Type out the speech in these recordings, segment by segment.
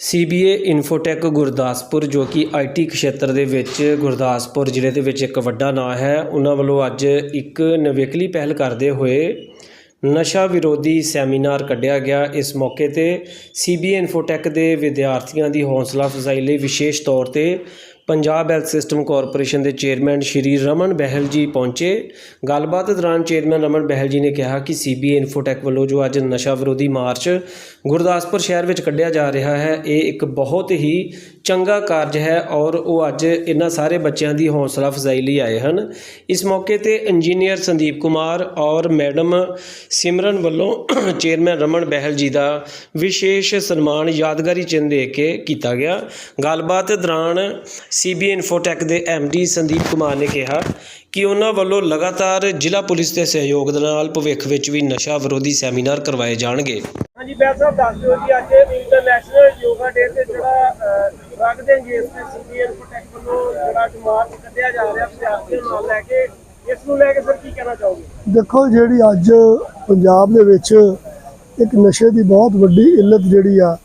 ਸੀਬੀਏ Infotech Gurdaspur, ਜੋ ਕਿ IT ਖੇਤਰ ਦੇ ਵਿੱਚ ਗੁਰਦਾਸਪੁਰ ਜ਼ਿਲ੍ਹੇ ਦੇ ਵਿੱਚ ਇੱਕ ਵੱਡਾ ਨਾਂ ਹੈ, ਉਹਨਾਂ ਵੱਲੋਂ ਅੱਜ ਇੱਕ ਨਵੇਕਲੀ ਪਹਿਲ ਕਰਦੇ ਹੋਏ ਨਸ਼ਾ ਵਿਰੋਧੀ ਸੈਮੀਨਾਰ ਕੱਢਿਆ ਗਿਆ। ਇਸ ਮੌਕੇ ਤੇ ਸੀਬੀਏ ਇਨਫੋਟੈਕ ਦੇ ਵਿਦਿਆਰਥੀਆਂ ਦੀ ਹੌਸਲਾ ਅਫਜ਼ਾਈ ਲਈ ਵਿਸ਼ੇਸ਼ ਤੌਰ ਤੇ ਪੰਜਾਬ ਹੈਲਥ ਸਿਸਟਮ ਕਾਰਪੋਰੇਸ਼ਨ ਦੇ ਚੇਅਰਮੈਨ ਸ਼੍ਰੀ ਰਮਨ ਬਹਿਲ ਜੀ ਪਹੁੰਚੇ। ਗੱਲਬਾਤ ਦੌਰਾਨ ਚੇਅਰਮੈਨ ਰਮਨ ਬਹਿਲ ਜੀ ਨੇ ਕਿਹਾ ਕਿ ਸੀਬੀਏ ਇਨਫੋਟੈਕ ਵੱਲੋਂ ਜੋ ਅੱਜ ਨਸ਼ਾ ਵਿਰੋਧੀ ਮਾਰਚ ਗੁਰਦਾਸਪੁਰ ਸ਼ਹਿਰ ਵਿੱਚ ਕੱਢਿਆ ਜਾ ਰਿਹਾ ਹੈ, ਇਹ ਇੱਕ ਬਹੁਤ ਹੀ ਚੰਗਾ ਕਾਰਜ ਹੈ ਔਰ ਉਹ ਅੱਜ ਇਹਨਾਂ ਸਾਰੇ ਬੱਚਿਆਂ ਦੀ ਹੌਸਲਾ ਅਫਜ਼ਾਈ ਲਈ ਆਏ ਹਨ। ਇਸ ਮੌਕੇ ਤੇ ਇੰਜੀਨੀਅਰ ਸੰਦੀਪ ਕੁਮਾਰ ਔਰ ਮੈਡਮ ਸਿਮਰਨ ਵੱਲੋਂ ਚੇਅਰਮੈਨ ਰਮਨ ਬਹਿਲ ਜੀ ਦਾ ਵਿਸ਼ੇਸ਼ ਸਨਮਾਨ ਯਾਦਗਾਰੀ ਚਿੰਨ੍ਹ ਦੇ ਕੇ ਕੀਤਾ ਗਿਆ। ਗੱਲਬਾਤ ਦੌਰਾਨ ਸੀਬੀ ਇਨਫੋਟੈਕ ਦੇ ਡੀ ਸੰਦੀਪ ਕੁਮਾਰ ਨੇ ਕਿਹਾ ਕਿ ਉਹਨਾਂ ਵੱਲੋਂ ਲਗਾਤਾਰ ਜ਼ਿਲ੍ਹਾ ਪੁਲਿਸ ਦੇ ਸਹਿਯੋਗ ਦੇ ਨਾਲ ਭਵਿੱਖ ਵਿੱਚ ਵੀ ਨਸ਼ਾ ਵਿਰੋਧੀ ਸੈਮੀਨਾਰ ਕਰਵਾਏ ਜਾਣਗੇ। ਹਾਂਜੀ ਬੈਲ ਸਾਹਿਬ ਦੱਸ ਦਿਓ ਜੀ ਅੱਜ ਇੰਟਰਨੈਸ਼ਨਲ ਯੋਗਾ ਡੇ ਤੇ ਜਿਹੜਾ ਦੇਂਗੇ ਇਸ ਤੇ ਸੀਨੀਅਰ ਪ੍ਰੋਟੈਕਟ ਵੱਲੋਂ ਜਿਹੜਾ ਮਾਰਚ ਕੱਢਿਆ ਜਾ ਰਿਹਾ ਵਿਦਿਆਰਥੀਆਂ ਨੂੰ ਨਾਲ ਲੈ ਕੇ ਇਸ ਨੂੰ ਲੈ ਕੇ ਸਰ ਕੀ ਕਹਿਣਾ ਚਾਹੋਗੇ? ਦੇਖੋ ਜਿਹੜੀ ਅੱਜ ਪੰਜਾਬ ਦੇ ਵਿੱਚ ਇੱਕ ਨਸ਼ੇ ਦੀ ਬਹੁਤ ਵੱਡੀ ਇੱਲਤ ਜਿਹੜੀ ਆ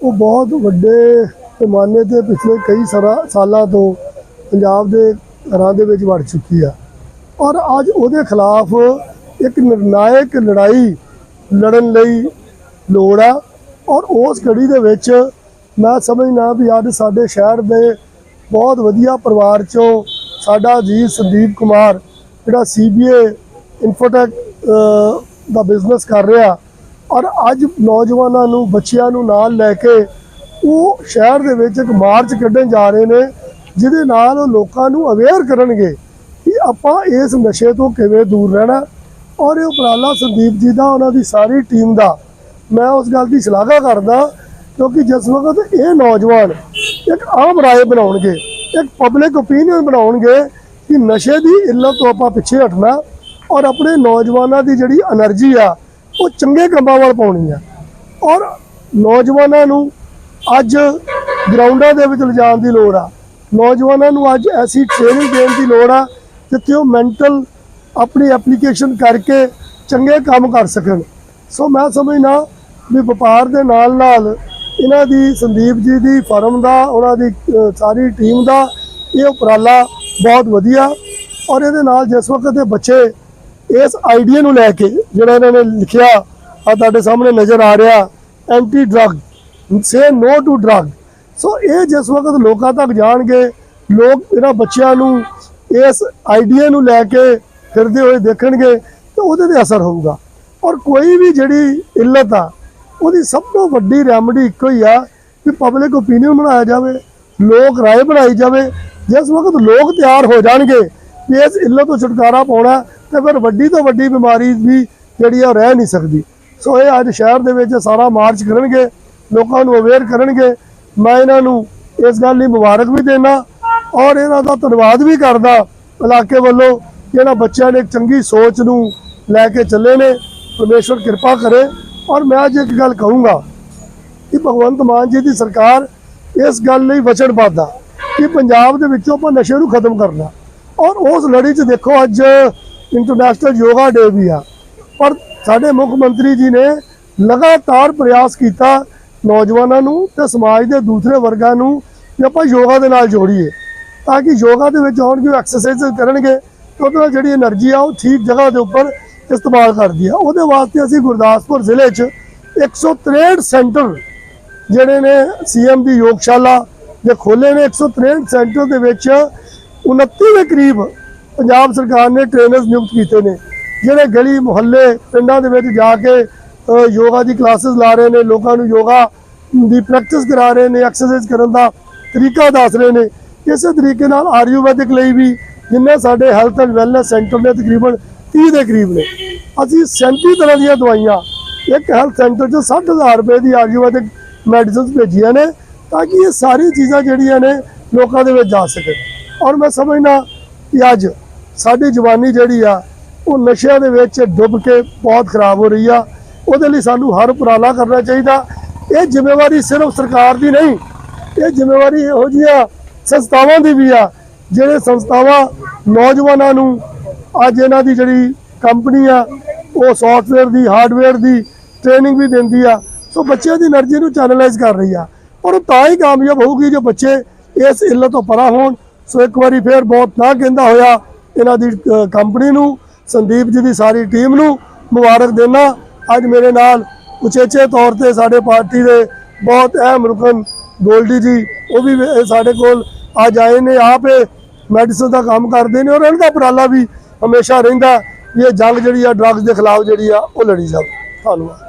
ਉਹ ਬਹੁਤ ਵੱਡੇ ਪੈਮਾਨੇ ਤੇ ਪਿਛਲੇ ਕਈ ਸਾਰਾ ਸਾਲਾਂ ਤੋਂ ਪੰਜਾਬ ਦੇ ਘਰਾਂ ਦੇ ਵਿੱਚ ਵੜ ਚੁੱਕੀ ਆ। ਔਰ ਅੱਜ ਉਹਦੇ ਖਿਲਾਫ ਇੱਕ ਨਿਰਣਾਇਕ ਲੜਾਈ ਲੜਨ ਲਈ ਲੋੜ ਆ ਔਰ ਉਸ ਕੜੀ ਦੇ ਵਿੱਚ ਮੈਂ ਸਮਝਣਾ ਵੀ ਅੱਜ ਸਾਡੇ ਸ਼ਹਿਰ ਦੇ ਬਹੁਤ ਵਧੀਆ ਪਰਿਵਾਰ ਚੋਂ ਸਾਡਾ ਜੀ ਸੰਦੀਪ ਕੁਮਾਰ, ਜਿਹੜਾ ਸੀਬੀਏ ਇਨਫੋਟੈਕ ਦਾ ਬਿਜ਼ਨਸ ਕਰ ਰਿਹਾ ਔਰ ਅੱਜ ਨੌਜਵਾਨਾਂ ਨੂੰ, ਬੱਚਿਆਂ ਨੂੰ ਨਾਲ ਲੈ ਕੇ ਉਹ ਸ਼ਹਿਰ ਦੇ ਵਿੱਚ ਇੱਕ ਮਾਰਚ ਕੱਢਣ ਜਾ ਰਹੇ ਨੇ, ਜਿਹਦੇ ਨਾਲ ਉਹ ਲੋਕਾਂ ਨੂੰ ਅਵੇਅਰ ਕਰਨਗੇ ਕਿ ਆਪਾਂ ਇਸ ਨਸ਼ੇ ਤੋਂ ਕਿਵੇਂ ਦੂਰ ਰਹਿਣਾ। ਔਰ ਇਹ ਉਪਰਾਲਾ ਸੰਦੀਪ ਜੀ ਦਾ, ਉਹਨਾਂ ਦੀ ਸਾਰੀ ਟੀਮ ਦਾ। ਮੈਂ ਉਸ ਗੱਲ ਦੀ ਸ਼ਲਾਘਾ ਕਰਦਾ, ਕਿਉਂਕਿ ਜਿਸ ਵਕਤ ਇਹ ਨੌਜਵਾਨ ਇੱਕ ਆਮ رائے ਬਣਾਉਣਗੇ, ਇੱਕ ਪਬਲਿਕ ਓਪੀਨੀਅਨ ਬਣਾਉਣਗੇ ਕਿ ਨਸ਼ੇ ਦੀ ਇੱਲਤ ਤੋਂ ਆਪਾਂ ਪਿੱਛੇ ਹਟਣਾ ਔਰ ਆਪਣੇ ਨੌਜਵਾਨਾਂ ਦੀ ਜਿਹੜੀ એનર્ਜੀ ਆ, ਉਹ ਚੰਗੇ ਕੰਮਾਂ ਵੱਲ ਪਾਉਣੀ ਆ। ਔਰ ਨੌਜਵਾਨਾਂ ਨੂੰ ਅੱਜ ਗਰਾਊਂਡਾਂ ਦੇ ਵਿੱਚ ਲਿਜਾਣ ਦੀ ਲੋੜ ਆ। ਨੌਜਵਾਨਾਂ ਨੂੰ ਅੱਜ ਐਸੀ ਟ੍ਰੇਨਿੰਗ ਦੇਣ ਦੀ ਲੋੜ ਆ, ਜਿੱਥੇ ਉਹ ਮੈਂਟਲ ਆਪਣੀ ਐਪਲੀਕੇਸ਼ਨ ਕਰਕੇ ਚੰਗੇ ਕੰਮ ਕਰ ਸਕਣ। ਸੋ ਮੈਂ ਸਮਝਣਾ ਵੀ ਵਪਾਰ ਦੇ ਨਾਲ ਨਾਲ ਇਹਨਾਂ ਦੀ ਸੰਦੀਪ ਜੀ ਦੀ ਫਰਮ ਦਾ, ਉਹਨਾਂ ਦੀ ਸਾਰੀ ਟੀਮ ਦਾ ਇਹ ਉਪਰਾਲਾ ਬਹੁਤ ਵਧੀਆ। ਔਰ ਇਹਦੇ ਨਾਲ ਜਿਸ ਵਕਤ ਦੇ ਬੱਚੇ ਇਸ ਆਈਡੀਆ ਨੂੰ ਲੈ ਕੇ ਜਿਹੜਾ ਇਹਨਾਂ ਨੇ ਲਿਖਿਆ ਆ ਤੁਹਾਡੇ ਸਾਹਮਣੇ ਨਜ਼ਰ ਆ ਰਿਹਾ anti drug say no to drug so ਇਹ ਜਿਸ ਵਕਤ ਲੋਕਾਂ ਤੱਕ ਜਾਣਗੇ, ਲੋਕ ਇਹਨਾਂ ਬੱਚਿਆਂ ਨੂੰ ਇਸ ਆਈਡੀਆ ਨੂੰ ਲੈ ਕੇ ਫਿਰਦੇ ਹੋਏ ਦੇਖਣਗੇ, ਤਾਂ ਉਹਦੇ ਤੇ ਅਸਰ ਹੋਊਗਾ। ਔਰ ਕੋਈ ਵੀ ਜਿਹੜੀ ਇੱਲਤ ਆ, ਉਹਦੀ ਸਭ ਤੋਂ ਵੱਡੀ ਰੈਮਡੀ ਇੱਕੋ ਹੀ ਆ ਕਿ ਪਬਲਿਕ ਓਪੀਨੀਅਨ ਬਣਾਇਆ ਜਾਵੇ, ਲੋਕ ਰਾਏ ਬਣਾਈ ਜਾਵੇ। ਜਿਸ ਵਕਤ ਲੋਕ ਤਿਆਰ ਹੋ ਜਾਣਗੇ ਕਿ ਇਸ ਇੱਲਤ ਤੋਂ ਛੁਟਕਾਰਾ ਪਾਉਣਾ, ਤੇ ਫਿਰ ਵੱਡੀ ਤੋਂ ਵੱਡੀ ਬਿਮਾਰੀ ਵੀ ਜਿਹੜੀ ਆ ਉਹ ਰਹਿ ਨਹੀਂ ਸਕਦੀ। ਸੋ ਇਹ ਅੱਜ ਸ਼ਹਿਰ ਦੇ ਵਿੱਚ ਸਾਰਾ ਮਾਰਚ ਕਰਨਗੇ। ਲੋਕਾਂ ਨੂੰ ਅਵੇਅਰ ਕਰਨਗੇ। ਮੈਂ ਇਹਨਾਂ ਨੂੰ ਇਸ ਗੱਲ ਲਈ ਮੁਬਾਰਕ ਵੀ ਦੇਣਾ ਔਰ ਇਹਨਾਂ ਦਾ ਧੰਨਵਾਦ ਵੀ ਕਰਦਾ ਇਲਾਕੇ ਵੱਲੋਂ ਕਿ ਇਹਨਾਂ ਬੱਚਿਆਂ ਨੇ ਇੱਕ ਚੰਗੀ ਸੋਚ ਨੂੰ ਲੈ ਕੇ ਚੱਲੇ ਨੇ। ਪਰਮੇਸ਼ਵਰ ਕਿਰਪਾ ਕਰੇ ਔਰ ਮੈਂ ਅੱਜ ਇੱਕ ਗੱਲ ਕਹੂੰਗਾ ਕਿ ਭਗਵੰਤ ਮਾਨ ਜੀ ਦੀ ਸਰਕਾਰ ਇਸ ਗੱਲ ਲਈ ਵਚਨਬੱਧ ਆ ਕਿ ਪੰਜਾਬ ਦੇ ਵਿੱਚੋਂ ਆਪਾਂ ਨਸ਼ੇ ਨੂੰ ਖਤਮ ਕਰਨਾ। ਔਰ ਉਸ ਲੜੀ 'ਚ ਦੇਖੋ ਅੱਜ ਇੰਟਰਨੈਸ਼ਨਲ ਯੋਗਾ ਡੇ ਵੀ ਆ। ਪਰ ਸਾਡੇ ਮੁੱਖ ਮੰਤਰੀ ਜੀ ਨੇ ਲਗਾਤਾਰ ਪ੍ਰਯਾਸ ਕੀਤਾ ਨੌਜਵਾਨਾਂ ਨੂੰ ਤੇ ਸਮਾਜ ਦੇ ਦੂਸਰੇ ਵਰਗਾਂ ਨੂੰ ਕਿ ਆਪਾਂ ਯੋਗਾ ਦੇ ਨਾਲ ਜੋੜੀਏ, ਤਾਂ ਕਿ ਯੋਗਾ ਦੇ ਵਿੱਚ ਆਉਣ ਆਉਣਗੇ ਐਕਸਰਸਾਈਜ਼ ਕਰਨਗੇ ਉਹਦੇ ਨਾਲ ਜਿਹੜੀ એનર્ਜੀ ਆ ਉਹ ਠੀਕ ਜਗ੍ਹਾ ਦੇ ਉੱਪਰ ਇਸਤੇਮਾਲ ਕਰਦੀ ਆ। ਉਹਦੇ ਵਾਸਤੇ ਅਸੀਂ ਗੁਰਦਾਸਪੁਰ ਜ਼ਿਲ੍ਹੇ 'ਚ 163 ਸੈਂਟਰ ਜਿਹੜੇ ਨੇ ਸੀਐਮ ਦੀ ਯੋਗਸ਼ਾਲਾ ਜੇ ਖੋਲੇ ਨੇ 163 ਸੈਂਟਰ ਦੇ ਵਿੱਚ 29 ਦੇ ਕਰੀਬ ਪੰਜਾਬ ਸਰਕਾਰ ਨੇ ਟ੍ਰੇਨਰਸ ਨਿਯੁਕਤ ਕੀਤੇ ਨੇ, ਜਿਹੜੇ ਗਲੀ ਮੁਹੱਲੇ ਪਿੰਡਾਂ ਦੇ ਵਿੱਚ ਜਾ ਕੇ ਯੋਗਾ ਦੀ ਕਲਾਸਿਸ ਲਾ ਰਹੇ ਨੇ, ਲੋਕਾਂ ਨੂੰ ਯੋਗਾ ਦੀ ਪ੍ਰੈਕਟਿਸ ਕਰਾ ਰਹੇ ਨੇ ਐਕਸਰਸਾਈਜ਼ ਕਰਨ ਦਾ ਤਰੀਕਾ ਦੱਸ ਰਹੇ ਨੇ। ਇਸੇ ਤਰੀਕੇ ਨਾਲ ਆਯੁਰਵੈਦਿਕ ਲਈ ਵੀ ਜਿੰਨੇ ਸਾਡੇ ਹੈਲਥ ਐਂਡ ਵੈਲਨੈਸ ਸੈਂਟਰ ਨੇ, ਤਕਰੀਬਨ 30 ਦੇ ਕਰੀਬ ਨੇ। ਅਸੀਂ 37 ਤਰ੍ਹਾਂ ਦੀਆਂ ਦਵਾਈਆਂ, ਇੱਕ ਹੈਲਥ ਸੈਂਟਰ 'ਚ 60000 ਰੁਪਏ ਦੀ ਆਯੁਰਵੈਦਿਕ ਮੈਡੀਸਿਨਸ ਭੇਜੀਆਂ ਨੇ, ਤਾਂ ਕਿ ਇਹ ਸਾਰੀ ਚੀਜ਼ਾਂ ਜਿਹੜੀਆਂ ਨੇ, ਲੋਕਾਂ ਦੇ ਵਿੱਚ ਜਾ ਸਕਣ। ਔਰ ਮੈਂ ਸਮਝਦਾ ਕਿ ਅੱਜ ਸਾਡੀ ਜਵਾਨੀ ਜਿਹੜੀ ਆ, ਉਹ ਨਸ਼ਿਆਂ ਦੇ ਵਿੱਚ ਡੁੱਬ ਕੇ ਬਹੁਤ ਖਰਾਬ ਹੋ ਰਹੀ ਆ। ਉਹਦੇ ਲਈ ਸਾਨੂੰ ਹਰ ਉਪਰਾਲਾ ਕਰਨਾ ਚਾਹੀਦਾ। ਇਹ ਜ਼ਿੰਮੇਵਾਰੀ ਸਿਰਫ ਸਰਕਾਰ ਦੀ ਨਹੀਂ, ਇਹ ਜ਼ਿੰਮੇਵਾਰੀ ਇਹੋ ਜਿਹੀਆਂ ਸੰਸਥਾਵਾਂ ਦੀ ਵੀ ਆ, ਜਿਹੜੇ ਸੰਸਥਾਵਾਂ ਨੌਜਵਾਨਾਂ ਨੂੰ ਅੱਜ ਇਹਨਾਂ ਦੀ ਜਿਹੜੀ ਕੰਪਨੀ ਆ, ਉਹ ਸੌਫਟਵੇਅਰ ਦੀ ਹਾਰਡਵੇਅਰ ਦੀ ਟ੍ਰੇਨਿੰਗ ਵੀ ਦਿੰਦੀ ਆ। ਸੋ ਬੱਚਿਆਂ ਦੀ એનર્ਜੀ ਨੂੰ ਚੈਨਲਾਈਜ਼ ਕਰ ਰਹੀ ਆ। ਔਰ ਤਾਂ ਹੀ ਕਾਮਯਾਬ ਹੋਊਗੀ ਜੇ ਬੱਚੇ ਇਸ ਇਲਤ ਤੋਂ ਪਰਾਂ ਹੋਣ। ਸੋ ਇੱਕ ਵਾਰੀ ਫੇਰ ਬਹੁਤ ਨਾ ਕਹਿੰਦਾ ਹੋਇਆ ਇਹਨਾਂ ਦੀ ਕੰਪਨੀ ਨੂੰ, ਸੰਦੀਪ ਜੀ ਦੀ ਸਾਰੀ ਟੀਮ ਨੂੰ ਮੁਬਾਰਕ ਦੇਣਾ ਅੱਜ ਮੇਰੇ ਨਾਲ ਉਚੇਚੇ ਤੌਰ ਤੇ ਸਾਡੇ ਪਾਰਟੀ ਦੇ ਬਹੁਤ ਅਹਿਮ ਰੁਕਨ ਗੋਲਡੀ ਜੀ, ਉਹ ਵੀ ਸਾਡੇ ਕੋਲ ਅੱਜ ਆਏ ਨੇ, ਆਪ ਇਹ ਮੈਡੀਸਨ ਦਾ ਕੰਮ ਕਰਦੇ ਨੇ ਔਰ ਇਹਨਾਂ ਦਾ ਉਪਰਾਲਾ ਵੀ ਹਮੇਸ਼ਾ ਰਹਿੰਦਾ ਵੀ ਇਹ ਜੰਗ ਜਿਹੜੀ ਆ ਡਰੱਗਸ ਦੇ ਖਿਲਾਫ ਜਿਹੜੀ ਆ, ਉਹ ਲੜੀ ਜਾਵੇ। ਧੰਨਵਾਦ।